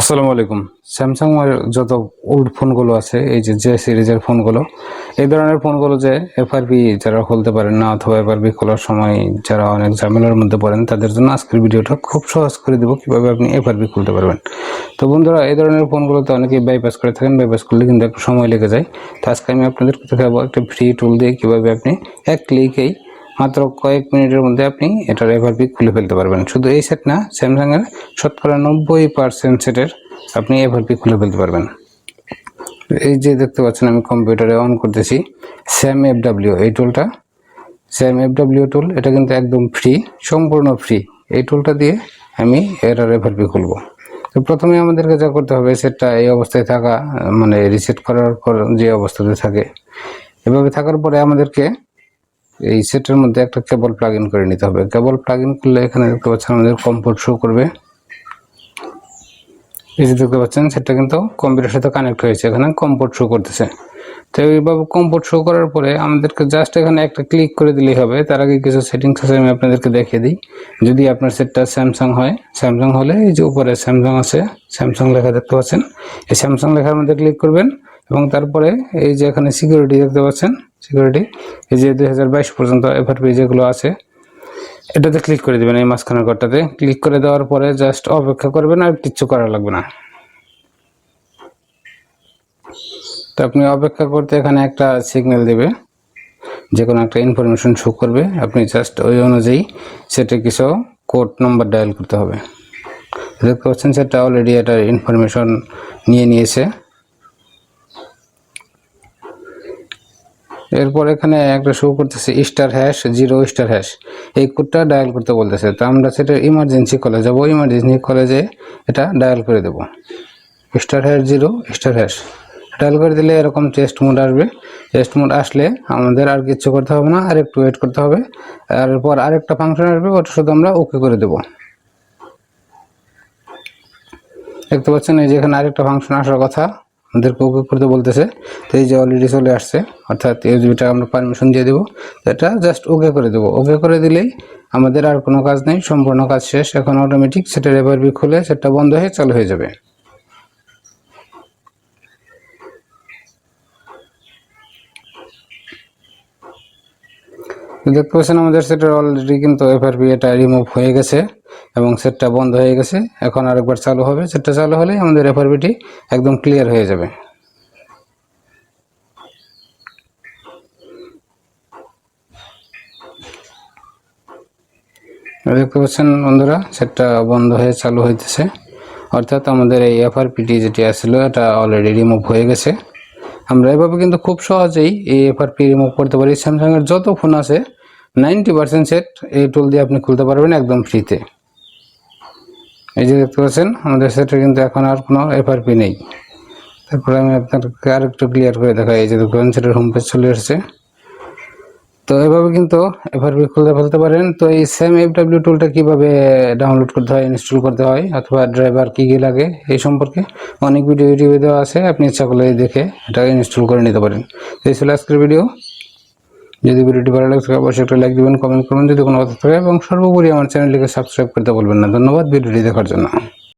আসসালামু আলাইকুম। স্যামসাং এর যত ওল্ড ফোনগুলো আছে, এই যে জে সিরিজের ফোনগুলো এই ধরনের ফোনগুলো যে এফআরপি যারা খুলতে পারেন না, অথবা এফআরপি খোলার সময় যারা অনেক ঝামেলার মধ্যে পড়েন, তাদের জন্য আজকের ভিডিওটা খুব সহজ করে দেবো, কীভাবে আপনি এফআরপি খুলতে পারবেন। তো বন্ধুরা, এই ধরনের ফোনগুলোতে অনেকেই বাইপাস করে থাকেন বাইপাস করলে কিন্তু একটু সময় লেগে যায়। তো আজকে আমি আপনাদের দেখাবো একটা ফ্রি টুল দিয়ে কীভাবে আপনি এক ক্লিকেই মাত্র কয়েক মিনিটের মধ্যে আপনি এটার এভারপি খুলে ফেলতে পারবেন। শুধু এই সেট না স্যামসাংয়ের শতকরা নব্বই পার্সেন্ট সেটের আপনি এভারপি খুলে ফেলতে পারবেন। এই যে দেখতে পাচ্ছেন, আমি কম্পিউটারে অন করতেছি। স্যাম এফ ডাব্লিউ এই টুলটা স্যাম এফ ডাব্লিউ টুল এটা কিন্তু একদম ফ্রি সম্পূর্ণ ফ্রি এই টুলটা দিয়ে আমি এটার এভারপি খুলবো। তো প্রথমে আমাদেরকে যা করতে হবে সেটটা এই অবস্থায় থাকা মানে রিসেট করার পর যে অবস্থাতে থাকে, এভাবে থাকার পরে আমাদেরকে এই সেটের মধ্যে একটা কেবল প্লাগ করে নিতে হবে। কেবল প্লাগ করলে এখানে দেখতে পাচ্ছেন আমাদের কম্পোর্ট শো করবে। এই যে দেখতে পাচ্ছেন সেটা কিন্তু কম্পিউটার সাথে কানেক্ট হয়েছে, এখানে কম্পোর্ট শো করতেছে। তো এইভাবে কম্পোর্ট শো করার পরে আমাদেরকে জাস্ট এখানে একটা ক্লিক করে দিলেই হবে। তার আগে কিছু সেটিংস আছে, আমি আপনাদেরকে দেখিয়ে দিই। যদি আপনার সেটটা স্যামসাং হয় স্যামসাং হলে এই যে উপরে স্যামসাং আছে স্যামসাং লেখা দেখতে পাচ্ছেন। এই স্যামসাং লেখার মধ্যে ক্লিক করবেন এবং তারপরে এই যে এখানে সিকিউরিটি দেখতে পাচ্ছেন সিকিউরিটি এই যে দু হাজার বাইশ পর্যন্ত এফআরপি যেগুলো আছে, এটাতে ক্লিক করে দেবেন এই মাঝখানের ঘরটাতে। ক্লিক করে দেওয়ার পরে জাস্ট অপেক্ষা করবেন আর কিচ্ছু করা লাগবে না। তো আপনি অপেক্ষা করতে এখানে একটা সিগন্যাল দেবে যে কোনো একটা ইনফরমেশন শো করবে। আপনি জাস্ট ওই অনুযায়ী সেটা কিছু কোড নম্বর ডায়াল করতে হবে। দেখতে পাচ্ছেন সেটা অলরেডি এটার ইনফরমেশন নিয়ে নিয়েছে। এরপর এখানে একটা শো করতেছে star hash zero star hash এই কোডটা ডায়াল করতে বলতেছে। তো আমরা সেটা ইমার্জেন্সি কলে যাব ইমার্জেন্সি কলেজে এটা ডায়াল করে দেব। Star hash zero star hash dial করে দিলে এরকম টেস্ট মোড আসবে। টেস্ট মোড আসলে আমাদের আর কিছু করতে হবে না, আর একটু ওয়েট করতে হবে। এরপর আরেকটা ফাংশন আসবে, ওটা শুধু আমরা ওকে করে দেব। দেখতে পাচ্ছেন, এই যে এখানে আরেকটা ফাংশন আসার কথা। আমাদেরকে ওকে করতে বলতেছে, তো এই যে অলরেডি চলে আসছে, অর্থাৎ ইউজিবিটা আমরা পারমিশন দিয়ে দেবো এটা জাস্ট ওকে করে দেবো। ওকে করে দিলেই আমাদের আর কোনো কাজ নেই, সম্পূর্ণ কাজ শেষ, এখন অটোমেটিক সেটা রেভারবি খুলে সেটা বন্ধ হয়ে চালু হয়ে যাবে। দেখতে পাচ্ছেন আমাদের সেটার অলরেডি কিন্তু এফআরপি এটা রিমুভ হয়ে গেছে এবং সেটটা বন্ধ হয়ে গেছে। এখন আরেকবার চালু হবে। সেটটা চালু হলেই আমাদের এফআরপিটি একদম ক্লিয়ার হয়ে যাবে। দেখতে পাচ্ছেন বন্ধুরা সেটটা বন্ধ হয়ে চালু হইতেছে। অর্থাৎ আমাদের এই এফআরপিটি যেটি আসছিল এটা অলরেডি রিমুভ হয়ে গেছে। আমরা এভাবে কিন্তু খুব সহজেই এই এফআরপি রিমুভ করতে পারি। স্যামসাংয়ের যত ফোন আছে নাইনটি পার্সেন্ট সেট এই টুল দিয়ে আপনি খুলতে পারবেন একদম ফ্রিতে এই যে দেখতে পাচ্ছেন, আমাদের সেটে কিন্তু এখন আর কোনো এফআরপি নেই। তারপরে আমি আপনাকে আরেকটু ক্লিয়ার করে দেখাই, এই যে দেখবেন সেটার হোম পেজ চলে এসেছে। তো এভাবে কিন্তু এফআরপি খুলতে ফেলতে পারেন। তো এই সেম এফ ডাব্লিউ টুলটা কীভাবে ডাউনলোড করতে হয় ইনস্টল করতে হয়, অথবা ড্রাইভার কী কী লাগে, এই সম্পর্কে অনেক ভিডিও ইউটিউবে দেওয়া আছে। আপনি ইচ্ছা করলে দেখে এটা ইনস্টল করে নিতে পারেন। এই ছিল আজকের ভিডিও যদি ভিডিওটি ভালো লাগে অবশ্যই একটা লাইক দেবেন কমেন্ট করুন যদি কোনো কথা থাকে, এবং সর্বোপরি আমার চ্যানেলটিকে সাবস্ক্রাইব করতে বলবেন না। ধন্যবাদ ভিডিওটি দেখার জন্য।